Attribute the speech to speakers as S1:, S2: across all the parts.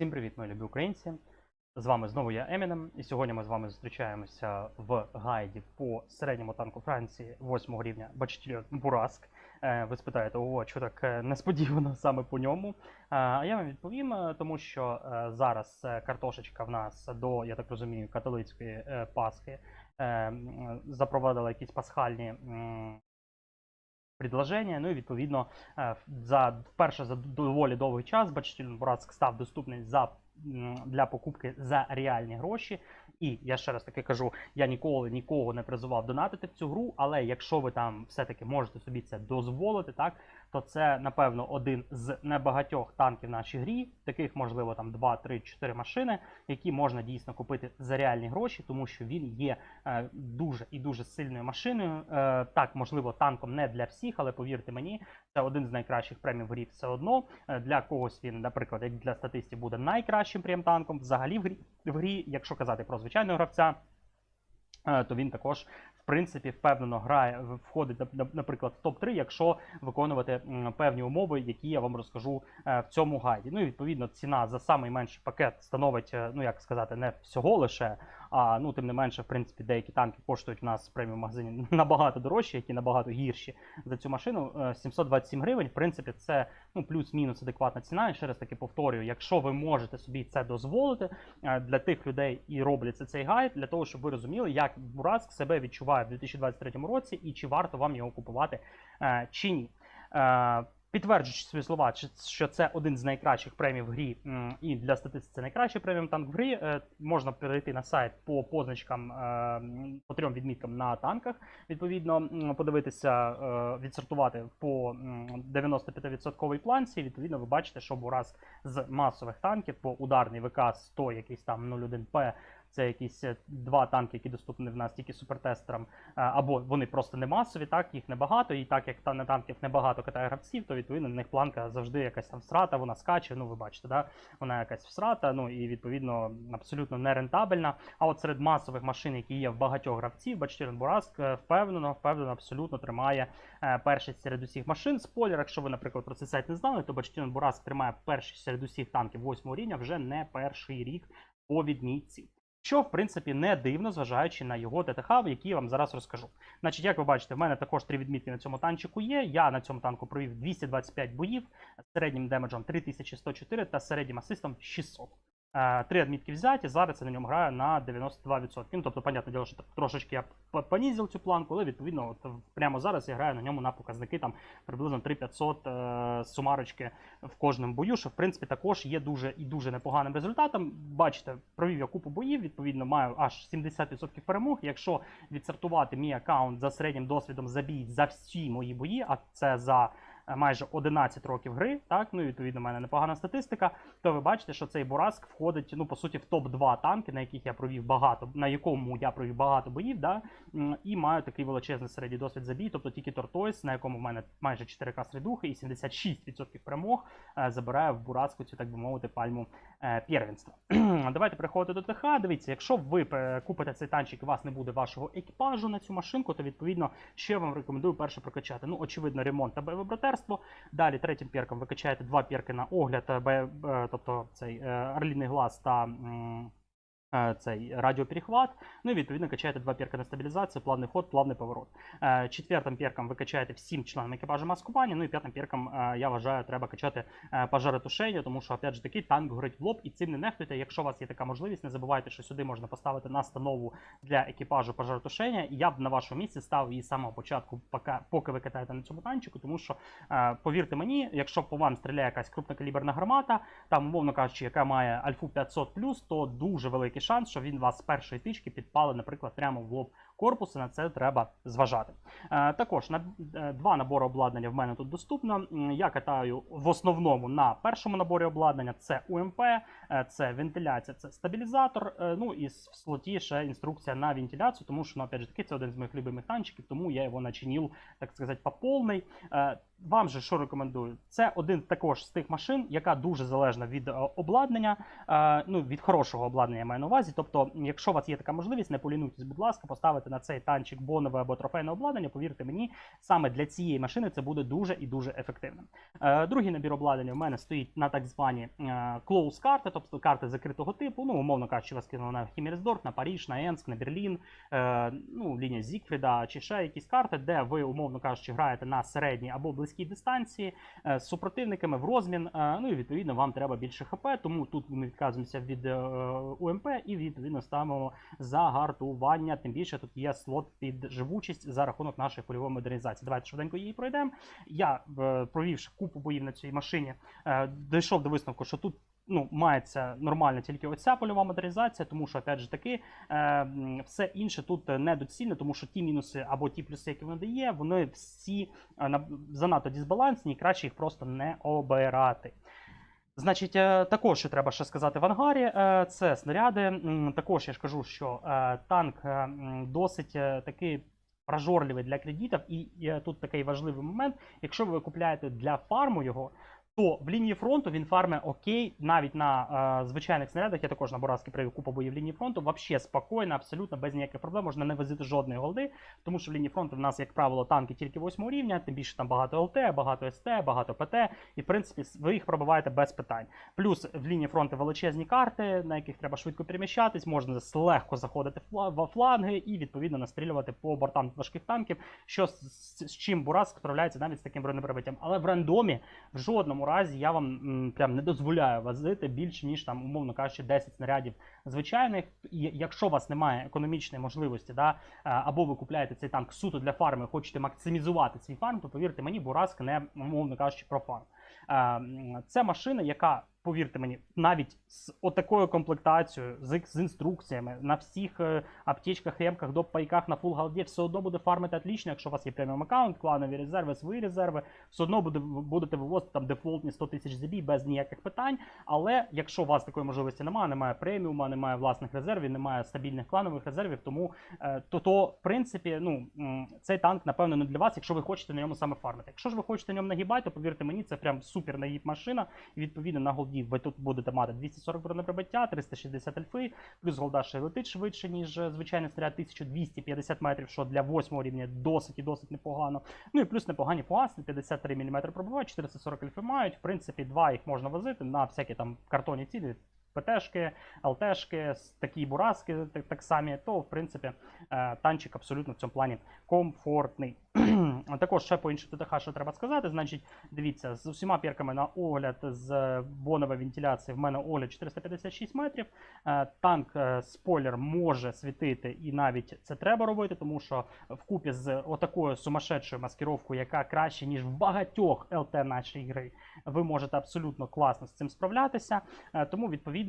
S1: Всім привіт, мої любі українці! З вами знову я Емінем, і сьогодні ми з вами зустрічаємося в гайді по середньому танку Франції 8 рівня Бачтільон Бураск. Е, Ви спитаєте, ого, що так е, несподівано саме по ньому. Е, А я вам відповім, тому що зараз картошечка в нас до, я так розумію, католицької Пасхи запровадила якісь пасхальні. Предложення, ну і відповідно е, за вперше за доволі довгий час Бачтільон Бураск став доступний за для покупки за реальні гроші. І я ще раз таки кажу, я ніколи нікого не призивав донатити в цю гру, але якщо ви там все-таки можете собі це дозволити, так то це напевно один з небагатьох танків в нашій грі. Таких можливо там 2, 3, 4 машини, які можна дійсно купити за реальні гроші, тому що він є е, дуже і дуже сильною машиною. Е, так, можливо, танком не для всіх, але повірте мені, це один з найкращих премів в грі все одно. Е, Для когось він, наприклад, як для статистів, буде найкращим прем-танком. Взагалі в грі, в грі, якщо казати про звичайного гравця, е, то він також. В принципі, впевнено грає, входить, нап- нап- наприклад, в топ-3, якщо виконувати певні умови, які я вам розкажу е, в цьому гайді. Ну і відповідно ціна за самий менший пакет становить, ну як сказати, не всього лише, а ну тим не менше, в принципі, деякі танки коштують у нас в преміум магазині набагато дорожчі, які набагато гірші за цю машину. Е, 727 гривень. В принципі, це ну плюс-мінус адекватна ціна. І ще раз таки повторюю, якщо ви можете собі це дозволити е, для тих людей і робляться цей гайд, для того, щоб ви розуміли, як Бураск себе відчуває в 2023 році і чи варто вам його купувати е, чи ні. Підтверджуючи свої слова, що це один з найкращих премій в грі, і для статистики це найкращий преміум танк в грі. е, Можна перейти на сайт по позначкам е, по трьом відміткам на танках. Відповідно, подивитися, е, відсортувати по м, 95% планці. Відповідно, ви бачите, що Бураск з масових танків по ударний ВК 100, якийсь там 01П. Це якісь е, два танки, які доступні в нас тільки супертестерам, е, або вони просто не масові, так їх небагато, і так як та на танків небагато катає гравців, то відповідно на них планка завжди якась там всрата, вона скаче. Ну ви бачите, да? вона якась всрата, ну і відповідно абсолютно нерентабельна. А от серед масових машин, які є в багатьох гравців, Бачтірен Бураск е, впевнено, впевнено, абсолютно тримає першість серед усіх машин. Спойлер, якщо ви, наприклад, про цей сайт не знали, то Бачтірен Бураск тримає першість серед усіх танків восьмого рівня вже не перший рік по відмітці. Що, в принципі, не дивно, зважаючи на його ТТХ, які я вам зараз розкажу. Значить, як ви бачите, в мене також три відмітки на цьому танчику є. Я на цьому танку провів 225 боїв з середнім демеджем 3104 та середнім асистом 600. Е, Три відмітки взяті, зараз я на ньому граю на 92%. Ну, тобто, понятне діло, що трошечки я понизив цю планку, але відповідно, от прямо зараз я граю на ньому на показники там приблизно 3500 е, сумарочки в кожному бою, що в принципі також є дуже і дуже непоганим результатом. Бачите, провів я купу боїв, відповідно, маю аж 70% перемог. Якщо відсортувати мій аккаунт за середнім досвідом забій за всі мої бої, а це за майже 11 років гри, так, ну і відповідно, в мене непогана статистика, то ви бачите, що цей Бураск входить, ну, по суті, в топ-2 танки, на яких я провів багато, на якому я провів багато боїв, да, і маю такий величезний середній досвід забій, тобто тільки Тортойс, на якому в мене майже 4К середухи і 76% перемог е, забирає в Бураску цю, так би мовити, пальму е, первенства. Давайте переходити до ТХ. Дивіться, якщо ви е, купите цей танчик і у вас не буде вашого екіпажу на цю машинку, то відповідно, я вам рекомендую перше прокачати. Ну, очевидно, ремонт та бойове братерство. Далі третім перком ви качаєте два перки на огляд, е, е, тобто цей е, орліний глаз та. Е, Цей радіоперехват, ну і відповідно качаєте два перка на стабілізацію, плавний ход, плавний поворот. Е, Четвертим перком ви качаєте всім членам екіпажу маскування. Ну і п'ятим перком е, я вважаю, треба качати пожаротушення, тому що опять же таки танк горить в лоб і цим не нехтуйте. Якщо у вас є така можливість, не забувайте, що сюди можна поставити настанову для екіпажу пожаротушення. Я б на вашому місці ставив її з самого початку, поки, поки ви катаєте на цьому танчику, тому що повірте мені, якщо по вам стріляє якась крупнокаліберна гармата, там, умовно кажучи, яка має альфу 500 то дуже великий шанс, що він вас з першої тички підпалить, наприклад, прямо в лоб корпусу. На це треба зважати. Е, також на е, два набори обладнання в мене тут доступно. Я катаю в основному на першому наборі обладнання: це УМП, е, це вентиляція, це стабілізатор. Ну і в слоті ще інструкція на вентиляцію, тому що ну, опять же таки це один з моїх любимих танчиків, тому я його начинив, так сказати, по повний. Е, Вам же що рекомендую? Це один також з тих машин, яка дуже залежна від обладнання, ну від хорошого обладнання я маю на увазі. Тобто, якщо у вас є така можливість, не полінуйтесь, будь ласка, поставити на цей танчик бонове або трофейне обладнання, повірте мені, саме для цієї машини це буде дуже і дуже ефективним. Е, другий набір обладнання в мене стоїть на так звані е, close карти, тобто карти закритого типу. Ну, умовно кажучи, вас кинули на Хімірсдорф, на Паріж, на Енск, на Берлін, е, ну, лінія Зікфріда чи ще якісь карти, де ви, умовно кажучи, граєте на середній або близькій дистанції з супротивниками в розмін. ну і відповідно вам треба більше ХП, тому тут ми відказуємося від УМП і відповідно ставимо загартування. Тим більше тут є слот під живучість за рахунок нашої польової модернізації. Давайте швиденько її пройдемо. Я, е, провівши купу боїв на цій машині, е, дійшов до висновку, що тут. Ну, мається нормально тільки оця польова модернізація, тому що, опять же таки, е, все інше тут недоцільно, тому що ті мінуси або ті плюси, які воно дає, вони всі занадто дисбалансні і краще їх просто не обирати. Значить, е, також що треба ще сказати в ангарі, е, це снаряди. Також я ж кажу, що е, танк досить такий прожорливий для кредитів, і тут такий важливий момент. Якщо ви купляєте для фарму його, то в лінії фронту він фарме окей, навіть на е, звичайних снарядах. Я також на Боразки привів купу боїв лінії фронту. Вообще спокійно, абсолютно без ніяких проблем. Можна не возити жодної голди, тому що в лінії фронту в нас, як правило, танки тільки 8 рівня, тим більше там багато ЛТ, багато СТ, багато ПТ, і в принципі ви їх пробиваєте без питань. Плюс в лінії фронту величезні карти, на яких треба швидко переміщатись, можна легко заходити в фланги і відповідно настрілювати по бортам важких танків, що з, з- з чим Бурас справляється навіть з таким бронепробиттям. Але в рандомі в жодному разі я вам прям не дозволяю возити більше ніж там, умовно кажучи, 10 снарядів звичайних. І якщо у вас немає економічної можливості, да, або ви купляєте цей танк суто для фарми, хочете максимізувати свій фарм, то повірте мені, Бураск не умовно кажучи про фарм. Е, Це машина, яка, повірте мені, навіть з отакою комплектацією, з, з інструкціями на всіх е, аптечках, емках, доп-пайках на фул голді, все одно буде фармити отлично, якщо у вас є преміум аккаунт, кланові резерви, свої резерви, все одно буде, будете вивозити там дефолтні 100 тисяч забій без ніяких питань. Але якщо у вас такої можливості немає, немає преміума, немає власних резервів, немає стабільних кланових резервів, тому е, то, то в принципі, ну цей танк, напевно, не для вас, якщо ви хочете на ньому саме фармити. Якщо ж ви хочете на ньому нагибати, то повірте мені, це прям супер нагіб машина. І відповідно на голді ви тут будете мати 240 бронеприбиття, 360 альфи, плюс голда ще летить швидше, ніж е, звичайний снаряд 1250 метрів, що для 8 рівня досить і досить непогано. Ну і плюс непогані фугаси, 53 мм пробивають, 440 альфи мають. В принципі, два їх можна возити на всякі там картонні цілі. ПТшки, ЛТшки, такі бураски так, так самі, то в принципі танчик абсолютно в цьому плані комфортний. Також ще по іншому ТТХ, що треба сказати, значить, дивіться, з усіма пірками на огляд з бонової вентиляції в мене огляд 456 метрів. Танк спойлер може світити, і навіть це треба робити, тому що вкупі з отакою сумасшедшою маскировкою, яка краще, ніж в багатьох ЛТ нашої гри, ви можете абсолютно класно з цим справлятися. Тому, відповідно,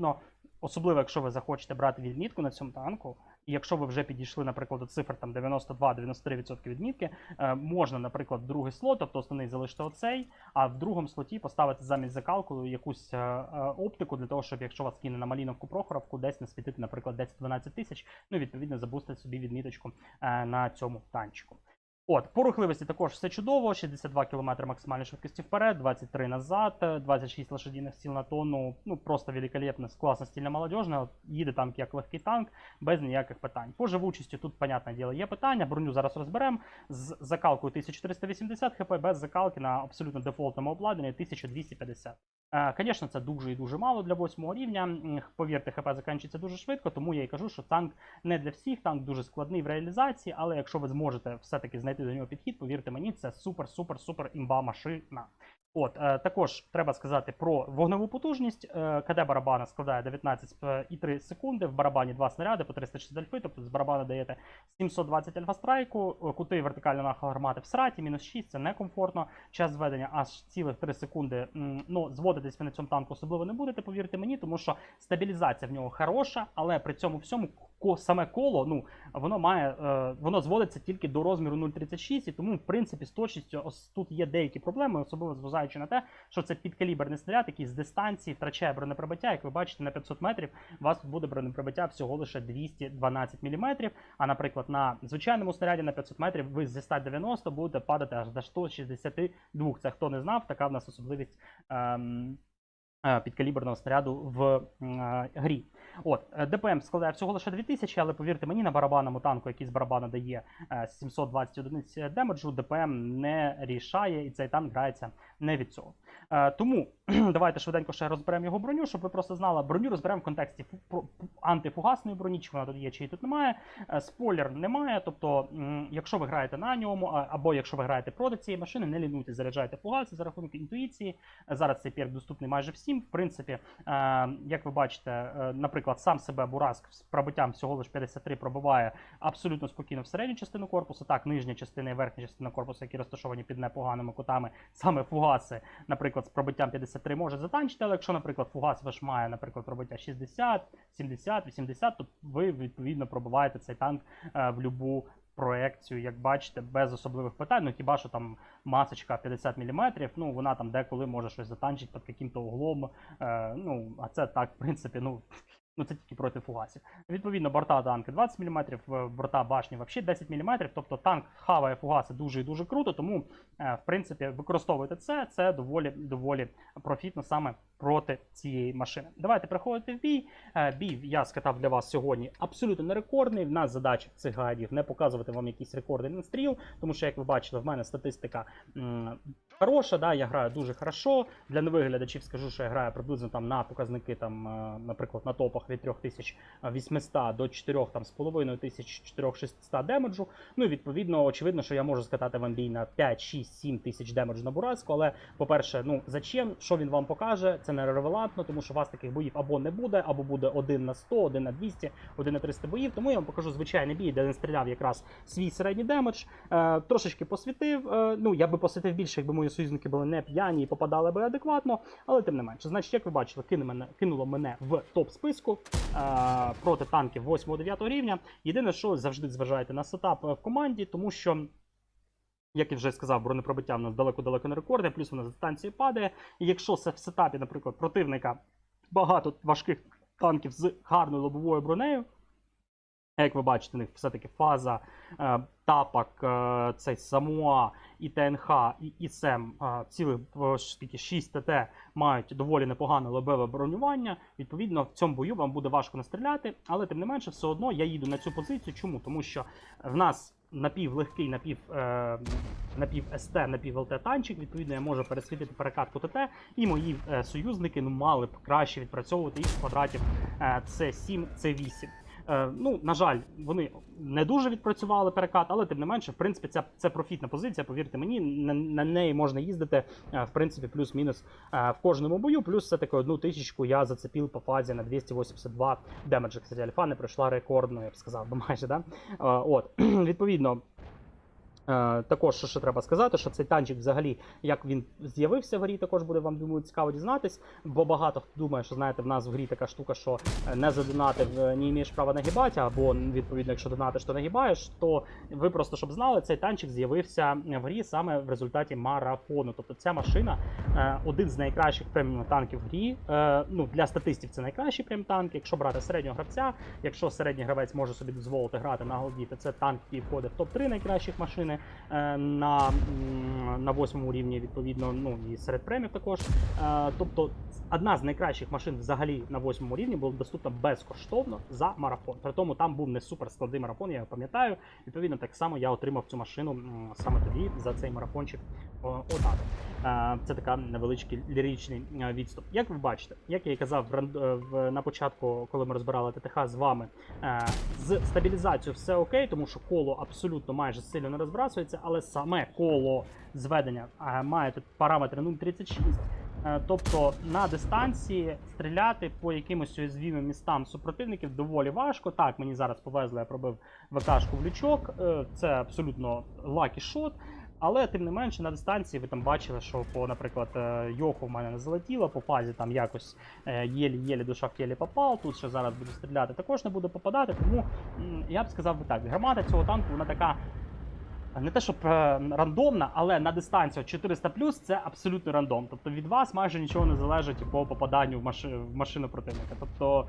S1: особливо, якщо ви захочете брати відмітку на цьому танку, і якщо ви вже підійшли, наприклад, до цифр там 92-93% відмітки, е, можна, наприклад, другий слот, тобто основний залишити оцей, а в другому слоті поставити замість закалку якусь е, е, оптику для того, щоб якщо вас кине на Маліновку Прохоровку, десь насвітити, наприклад, 10-12 тисяч, ну і відповідно забустити собі відміточку на цьому танчику. От, по рухливості також все чудово. 62 км максимальної швидкості вперед, 23 назад, е, 26 лошадиних сил на тонну. Ну просто великолепно, класна стільна молодіжна. От, їде танк як легкий танк, без ніяких питань. По живучості тут, понятне діло, є питання. Броню зараз розберемо. З закалкою 1480 хп, без закалки на абсолютно дефолтному обладнанні 1250. Е, Звісно, це дуже і дуже мало для восьмого рівня. Повірте, ХП закінчиться дуже швидко, тому я і кажу, що танк не для всіх, танк дуже складний в реалізації, але якщо ви зможете все-таки знайти до нього підхід, повірте мені, це супер, супер, супер імба машина. От, е, також треба сказати про вогневу потужність. Е, КД барабана складає 19,3 секунди. В барабані два снаряди по 360 альфи, тобто з барабана даєте 720 альфа страйку, е, кути вертикального нахилу гармати в сраті, мінус 6, це некомфортно. Час зведення аж цілих 3 секунди. Ну, зводитись ви на цьому танку особливо не будете, повірте мені, тому що стабілізація в нього хороша, але при цьому всьому саме коло, ну, воно має, е, воно зводиться тільки до розміру 0,36, і тому, в принципі, з точністю ос- тут є деякі проблеми, особливо зважаючи на те, що це підкаліберний снаряд, який з дистанції втрачає бронепробиття. Як ви бачите, на 500 метрів у вас буде бронепробиття всього лише 212 мм, а, наприклад, на звичайному снаряді на 500 метрів ви зі 190 будете падати аж до 162. Це хто не знав, така в нас особливість ем, е, підкаліберного снаряду в е, грі. От, е, ДПМ складає всього лише 2000, але повірте мені, на барабанному танку, який з барабана дає е, 720 одиниць демеджу, ДПМ не рішає, і цей танк грається не від цього. Е, Тому давайте швиденько ще розберемо його броню, щоб ви просто знали. Броню розберемо в контексті антифугасної броні, чи вона тут є, чи її тут немає. Е, Спойлер немає. Тобто, якщо ви граєте на ньому, або якщо ви граєте проти цієї машини, не лінуйте, заряджайте фугаси за рахунок інтуїції. Е, Зараз цей перк доступний майже всім. В принципі, е, як ви бачите, наприклад, сам себе Бураск з пробиттям всього лише 53 пробиває абсолютно спокійно в середню частину корпусу. Так, нижня частина і верхня частина корпусу, які розташовані під непоганими кутами, саме фугаси, наприклад, з пробиттям 53 може затанчити, але якщо, наприклад, фугас ваш має, наприклад, пробиття 60, 70, 80, то ви відповідно пробиваєте цей танк е, в любу проекцію, як бачите, без особливих питань. Ну хіба що там масочка 50 мм, ну вона там деколи може щось затанчити під яким-то углом. Е, ну, а це так, в принципі, ну. Ну, це тільки проти фугасів. Відповідно, борта танки 20 мм, борта башні взагалі 10 мм. Тобто танк хаває фугаси дуже і дуже круто. Тому, е, в принципі, використовуйте це. Це доволі доволі профітно саме проти цієї машини. Давайте переходити в бій. Е, Бій я скатав для вас сьогодні абсолютно не рекордний. В нас задача цих гайдів не показувати вам якісь рекорди на стріл, тому що, як ви бачили, в мене статистика хороша. Да, я граю дуже хорошо. Для нових глядачів скажу, що я граю приблизно там на показники, там, е, наприклад, на топах від 3800 до 4,5 тисяч 4600 демеджу. Ну і відповідно, очевидно, що я можу скатати вам бій на 5, 6, 7 тисяч демеджу на Бураску, але, по-перше, ну зачем? Що він вам покаже? Це не релевантно, тому що у вас таких боїв або не буде, або буде 1 на 100, 1 на 200, 1 на 300 боїв. Тому я вам покажу звичайний бій, де він стріляв якраз свій середній демедж. Е, трошечки посвітив. Е, ну, я би посвітив більше, якби мої союзники були не п'яні і попадали би адекватно, але тим не менше. Значить, як ви бачили, кине мене, кинуло мене в топ списку е, проти танків 8-9 рівня. Єдине, що завжди зважайте на сетап е, в команді, тому що. Як я вже сказав, бронепробиття в нас далеко-далеко не рекордне, плюс вона з дистанції падає. І якщо в сетапі, наприклад, противника багато важких танків з гарною лобовою бронею, як ви бачите, у них все-таки фаза, е, тапок, е, цей Самуа, і ТНХ, і ІСМ, е, цілих скільки 6 ТТ мають доволі непогане лобове бронювання. Відповідно, в цьому бою вам буде важко настріляти, але тим не менше, все одно я їду на цю позицію. Чому? Тому що в нас напівлегкий, напів, е, напів СТ, напів ЛТ танчик. Відповідно, я можу пересвітити перекатку ТТ, і мої е, союзники ну, мали б краще відпрацьовувати із квадратів е, С7, С8. Е, ну, на жаль, вони не дуже відпрацювали перекат, але тим не менше, в принципі, це, це профітна позиція. Повірте мені, на, на неї можна їздити, е, в принципі, плюс-мінус е, в кожному бою. Плюс все таки одну тисячку я зацепив по фазі на 282 демеджа. Кстати, альфа не пройшла рекордно, я б сказав, би майже, да? От, відповідно. Е, також що ще треба сказати, що цей танчик взагалі, як він з'явився в грі, також буде вам думаю цікаво дізнатись. Бо багато хто думає, що знаєте, в нас в грі така штука, що е, не задонатив, е, не маєш права нагибати, або відповідно, якщо донатиш, то нагибаєш. То ви просто щоб знали, цей танчик з'явився в грі саме в результаті марафону. Тобто ця машина один з найкращих преміум танків в грі. Ну для статистів це найкращий преміум танк. Якщо брати середнього гравця, якщо середній гравець може собі дозволити грати на голді, то це танк, який входить в топ 3 найкращих машини на, на восьмому рівні, відповідно, ну і серед премів також. Е, Тобто одна з найкращих машин взагалі на восьмому рівні була доступна безкоштовно за марафон. При тому там був не супер складний марафон, я пам'ятаю. Відповідно, так само я отримав цю машину саме тоді за цей марафончик отак. Це така невеличкий ліричний е, відступ. Як ви бачите, як я і казав е, на початку, коли ми розбирали ТТХ з вами, е, з стабілізацією все окей, тому що коло абсолютно майже сильно не розбрасується, але саме коло зведення має тут параметри 0,36. Е, Тобто на дистанції стріляти по якимось уязвімим містам супротивників доволі важко. Так, мені зараз повезло, я пробив ВКшку в лючок. Це абсолютно лакі шот. Але тим не менше на дистанції ви там бачили, що по, наприклад, е, Йоху в мене не залетіло, по фазі там якось е, єлі-єлі душа в тілі попав. Тут ще зараз буду стріляти, також не буду попадати. Тому я б сказав би так, гармата цього танку вона така. Не те, щоб е, рандомна, але на дистанцію 400 це абсолютно рандом. Тобто від вас майже нічого не залежить по попаданню в, маши, в машину противника. Тобто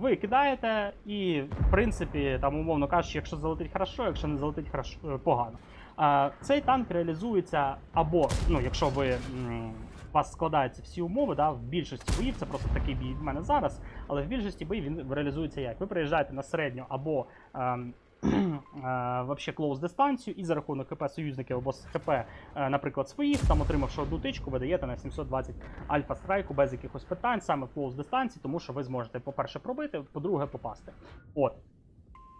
S1: ви кидаєте, і в принципі, там умовно кажучи, якщо залетить хорошо, якщо не залетить хорошо, погано. Е, цей танк реалізується або, ну, якщо ви у вас складаються всі умови, да, в більшості боїв, це просто такий бій в мене зараз, але в більшості боїв він реалізується як? Ви приїжджаєте на середню або ем, е, вообще клоуз дистанцію, і за рахунок ХП союзників або ХП, е, наприклад, своїх, там отримавши одну тичку, ви даєте на 720 альфа страйку без якихось питань, саме в клоуз дистанції, тому що ви зможете, по-перше, пробити, по-друге, попасти. От.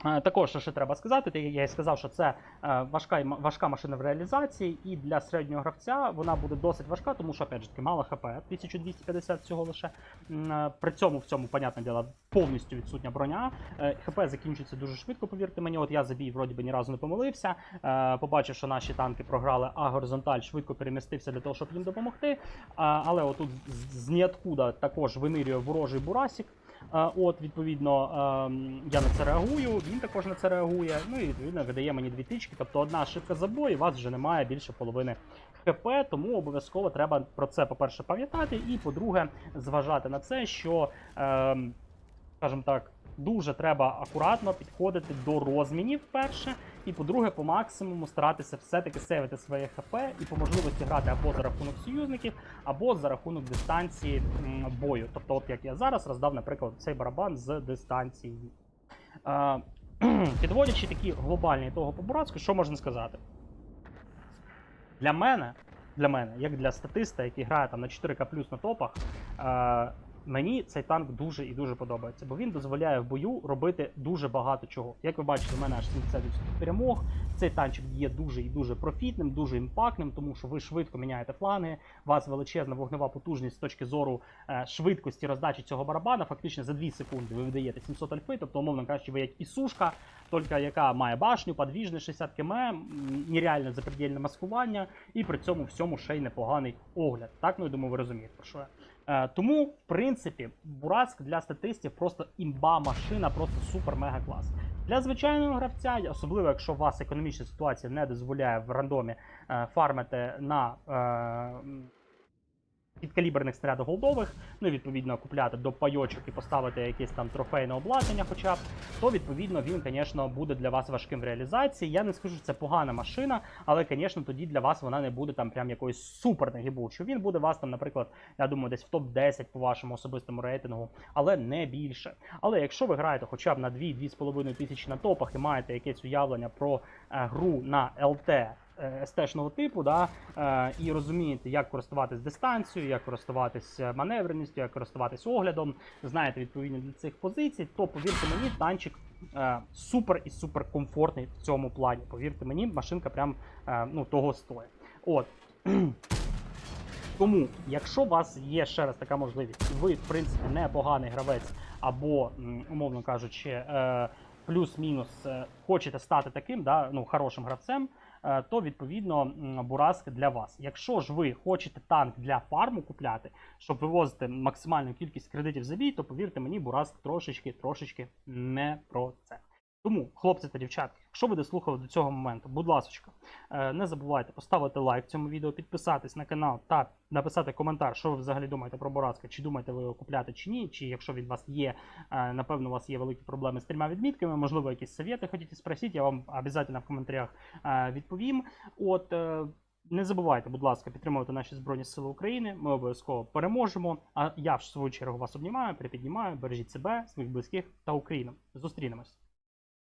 S1: Е, Також що ще треба сказати, я і сказав, що це е, важка, й важка машина в реалізації, і для середнього гравця вона буде досить важка, тому що, опять же таки, мало хп, 1250 всього лише. Е, При цьому в цьому, понятне діло, повністю відсутня броня. ХП закінчується дуже швидко, повірте мені. От я за бій вроді би ні разу не помилився. Побачив, що наші танки програли, а горизонталь швидко перемістився для того, щоб їм допомогти. Але отут з ніоткуда також винирює ворожий бурасік. От, відповідно, ем, я на це реагую, він також на це реагує. Ну і відповідно видає мені дві тички. Тобто одна ошибка забою, у вас вже немає більше половини ХП, тому обов'язково треба про це, по-перше, пам'ятати, і по-друге, зважати на це, що, ем, скажімо так, дуже треба акуратно підходити до розмінів перше, і по-друге, по максимуму старатися все-таки сейвити своє ХП і по можливості грати або за рахунок союзників, або за рахунок дистанції бою. Тобто, от як я зараз роздав, наприклад, цей барабан з дистанції. Підводячи такі глобальні того по Бурацьку, що можна сказати? Для мене, для мене, як для статиста, який грає там на 4К плюс на топах, мені цей танк дуже і дуже подобається, бо він дозволяє в бою робити дуже багато чого. Як ви бачите, у мене аж 70% перемог. Цей танчик є дуже і дуже профітним, дуже імпактним, тому що ви швидко міняєте фланги. У вас величезна вогнева потужність з точки зору е, швидкості роздачі цього барабана. Фактично за 2 секунди ви видаєте 700 альфи, тобто, умовно кажучи, ви як пісушка, тільки яка має башню, подвіжне 60 км, нереальне запредельне маскування, і при цьому всьому ще й непоганий огляд. Так, ну я думаю, ви розумієте про що я. Е, тому, в принципі, Бураск для статистів просто імба машина, просто супер-мега клас. Для звичайного гравця, особливо якщо у вас економічна ситуація не дозволяє в рандомі е, фармити на е, підкаліберних снарядах голдових, ну відповідно купляти до пайочок і поставити якесь там трофейне обладнання, хоча б, то відповідно він, звісно, буде для вас важким в реалізації. Я не скажу, що це погана машина, але, звісно, тоді для вас вона не буде там прям якоюсь супер нагибучою. Він буде вас там, наприклад, я думаю, десь в топ-10 по вашому особистому рейтингу, але не більше. Але якщо ви граєте хоча б на 2-2,5 тисячі на топах і маєте якесь уявлення про е, гру на ЛТ. Е, СТ-шного типу, да, е, і розумієте, як користуватись дистанцією, як користуватись е, маневреністю, як користуватись оглядом, знаєте відповідно для цих позицій, то повірте мені, танчик супер і супер комфортний в цьому плані. Повірте мені, машинка прям ну, того стоїть. От. Тому, якщо у вас є ще раз така можливість, ви, в принципі, не поганий гравець, або, умовно кажучи, плюс-мінус хочете стати таким, да, ну, хорошим гравцем, то відповідно м, для вас. Якщо ж ви хочете танк для фарму купляти, щоб вивозити максимальну кількість кредитів за бій, то повірте мені, Бураск трошечки, трошечки не про це. Тому, хлопці та дівчатки, якщо ви дослухали до цього моменту, будь ласка, не забувайте поставити лайк цьому відео, підписатись на канал та написати коментар, що ви взагалі думаєте про Бораска, чи думаєте ви його купляти чи ні, чи якщо він у вас є, е, напевно, у вас є великі проблеми з трьома відмітками, можливо, якісь совєти хочете спросити, я вам обов'язково в коментарях е, відповім. От е, не забувайте, будь ласка, підтримувати наші Збройні Сили України. Ми обов'язково переможемо. А я в свою чергу вас обнімаю, припіднімаю, бережіть себе, своїх близьких та Україну. Зустрінемось.